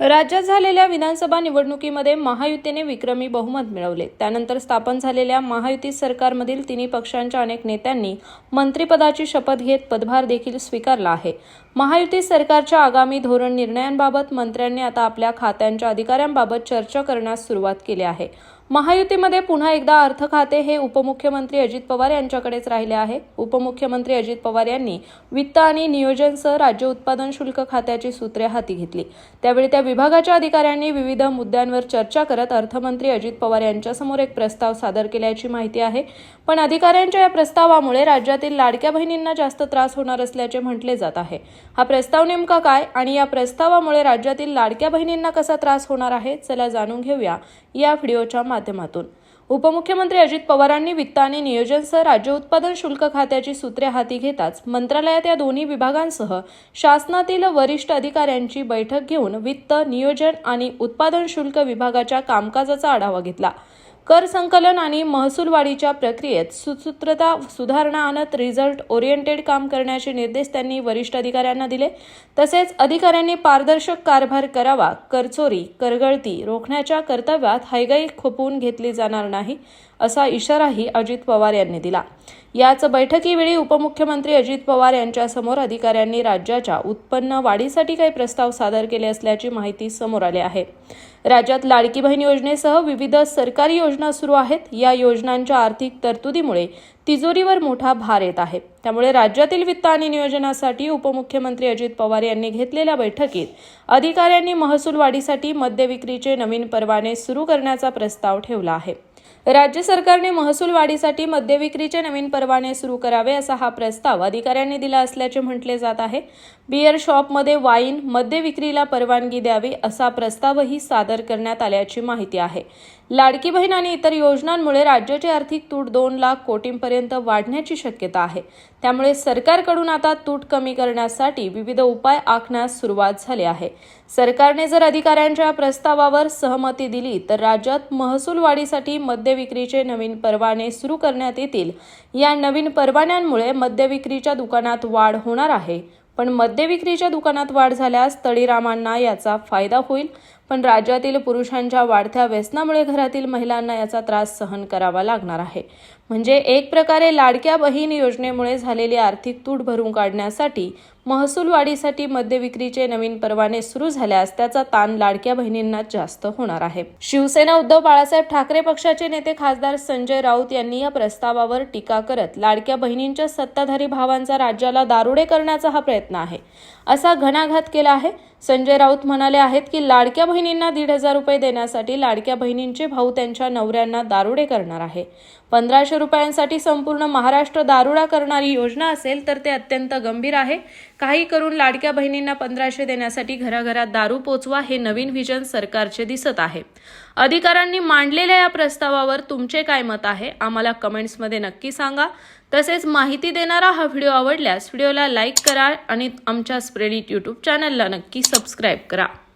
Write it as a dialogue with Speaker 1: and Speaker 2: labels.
Speaker 1: राज्यात झालेल्या विधानसभा निवडणुकीमध्ये महायुतीने विक्रमी बहुमत मिळवले. त्यानंतर स्थापन झालेल्या महायुती सरकारमधील तिन्ही पक्षांच्या अनेक नेत्यांनी मंत्रिपदाची शपथ घेत पदभार देखील स्वीकारला आहे. महायुती सरकारच्या आगामी धोरण निर्णयांबाबत मंत्र्यांनी आता आपल्या खात्यांच्या अधिकाऱ्यांबाबत चर्चा करण्यास सुरुवात केली आहे. महायुतीमध्ये पुन्हा एकदा अर्थ खाते हे उपमुख्यमंत्री अजित पवार यांच्याकडेच राहिले आहे. उपमुख्यमंत्री अजित पवार यांनी वित्त आणि नियोजनसह राज्य उत्पादन शुल्क खात्याची सूत्रे हाती घेतली. त्यावेळी त्या विभागाच्या अधिकाऱ्यांनी विविध मुद्द्यांवर चर्चा करत अर्थमंत्री अजित पवार यांच्यासमोर एक प्रस्ताव सादर केल्याची माहिती आहे. पण अधिकाऱ्यांच्या या प्रस्तावामुळे राज्यातील लाडक्या बहिणींना जास्त त्रास होणार असल्याचे म्हटले जात आहे. हा प्रस्ताव नेमका काय आणि या प्रस्तावामुळे राज्यातील लाडक्या बहिणींना कसा त्रास होणार आहे? चला जाणून घेऊया या व्हिडिओच्या माध्यमातून. उपमुख्यमंत्री अजित पवारांनी वित्त आणि नियोजनसह राज्य उत्पादन शुल्क खात्याची सूत्रे हाती घेताच मंत्रालयात या दोन्ही विभागांसह शासनातील वरिष्ठ अधिकाऱ्यांची बैठक घेऊन वित्त नियोजन आणि उत्पादन शुल्क विभागाच्या कामकाजाचा आढावा घेतला. कर संकलन आणि महसूल वाढीच्या प्रक्रियेत सुसूत्रता सुधारणा आणत रिझल्ट ओरिएंटेड काम करण्याचे निर्देश त्यांनी वरिष्ठ अधिकाऱ्यांना दिले. तसेच अधिकाऱ्यांनी पारदर्शक कारभार करावा करचोरी करगळती रोखण्याच्या कर्तव्यात हैगाई खोपवून घेतली जाणार नाही असा इशाराही अजित पवार यांनी दिला. याच बैठकीवेळी उपमुख्यमंत्री अजित पवार यांच्यासमोर अधिकाऱ्यांनी राज्याच्या उत्पन्न वाढीसाठी काही प्रस्ताव सादर केले असल्याची माहिती समोर आली आहे. राज्यात लाडकी बहीण योजनेसह विविध सरकारी योजना सुरू आहेत. या योजनांच्या आर्थिक तरतुदीमुळे तिजोरीवर मोठा भार येत आहे. त्यामुळे राज्यातील वित्त आणि नियोजनासाठी उपमुख्यमंत्री अजित पवार यांनी घेतलेल्या बैठकीत अधिकाऱ्यांनी महसूल वाढीसाठी मद्य विक्रीचे नवीन परवाने सुरू करण्याचा प्रस्ताव ठेवला आहे. राज्य सरकारने महसूल वाढीसाठी मद्य विक्रीचे नवीन परवाने सुरू करावे असा हा प्रस्ताव अधिकाऱ्यांनी दिला असल्याचे म्हटले जात आहे. बियर शॉपमध्ये वाईन मद्य विक्रीला परवानगी द्यावी असा प्रस्तावही सादर करण्यात आल्याची माहिती आहे. लाडकी बहीण आणि इतर योजनांमुळे राज्याची आर्थिक तूट दोन लाख कोटींपर्यंत वाढण्याची शक्यता आहे. त्यामुळे सरकारकडून आता तूट कमी करण्यासाठी विविध उपाय आखण्यास सुरुवात झाली आहे. सरकारने जर अधिकाऱ्यांच्या प्रस्तावावर सहमती दिली तर राज्यात महसूल वाढीसाठी मद्य मद्य विक्रीचे नवीन परवाने सुरू करण्यात येतील. या नवीन परवान्यांमुळे मद्य विक्रीच्या दुकानात वाढ होणार आहे. पण मद्य विक्रीच्या दुकानात वाढ झाल्यास तळीरामांना याचा फायदा होईल. पण राज्यातील पुरुषांच्या वाढत्या व्यसनामुळे घरातील महिलांना याचा त्रास सहन करावा लागणार आहे. म्हणजे एक प्रकारे लाडक्या बहीण योजनेमुळे झालेली आर्थिक तूट भरून काढण्यासाठी महसूल वाढीसाठी मद्य विक्रीचे नवीन परवाने सुरू झाल्यास त्याचा ताण लाडक्या बहिणींना जास्त होणार आहे. शिवसेना उद्धव बाळासाहेब ठाकरे पक्षाचे नेते खासदार संजय राऊत यांनी या प्रस्तावावर टीका करत लाडक्या बहिणींच्या सत्ताधारी भावांचा राज्याला दारुडे करण्याचा हा प्रयत्न आहे. असा घणाघात केला आहे. संजय राऊत म्हणाले आहेत की लाडक्या बहिणींना दीड हजार रुपये देण्यासाठी लाडक्या बहिणींचे भाऊ त्यांच्या नवऱ्यांना दारुडे करणार आहे. पंधराशे रुपयांसाठी संपूर्ण महाराष्ट्र दारुडा करणारी योजना असेल तर ते अत्यंत गंभीर आहे. काही करून लाडक्या बहिणींना पंधराशे देण्यासाठी घराघरात दारू पोचवा हे नवीन व्हिजन सरकारचे दिसत आहे. अधिकाऱ्यांनी मांडलेल्या या प्रस्तावावर तुमचे काय मत आहे? आम्हाला कमेंट्समध्ये नक्की सांगा. तसेच माहिती देणारा हा व्हिडिओ आवडल्यास व्हिडिओला लाईक करा आणि आमच्या स्प्रेडिट यूट्यूब चॅनलला नक्की सबस्क्राईब करा.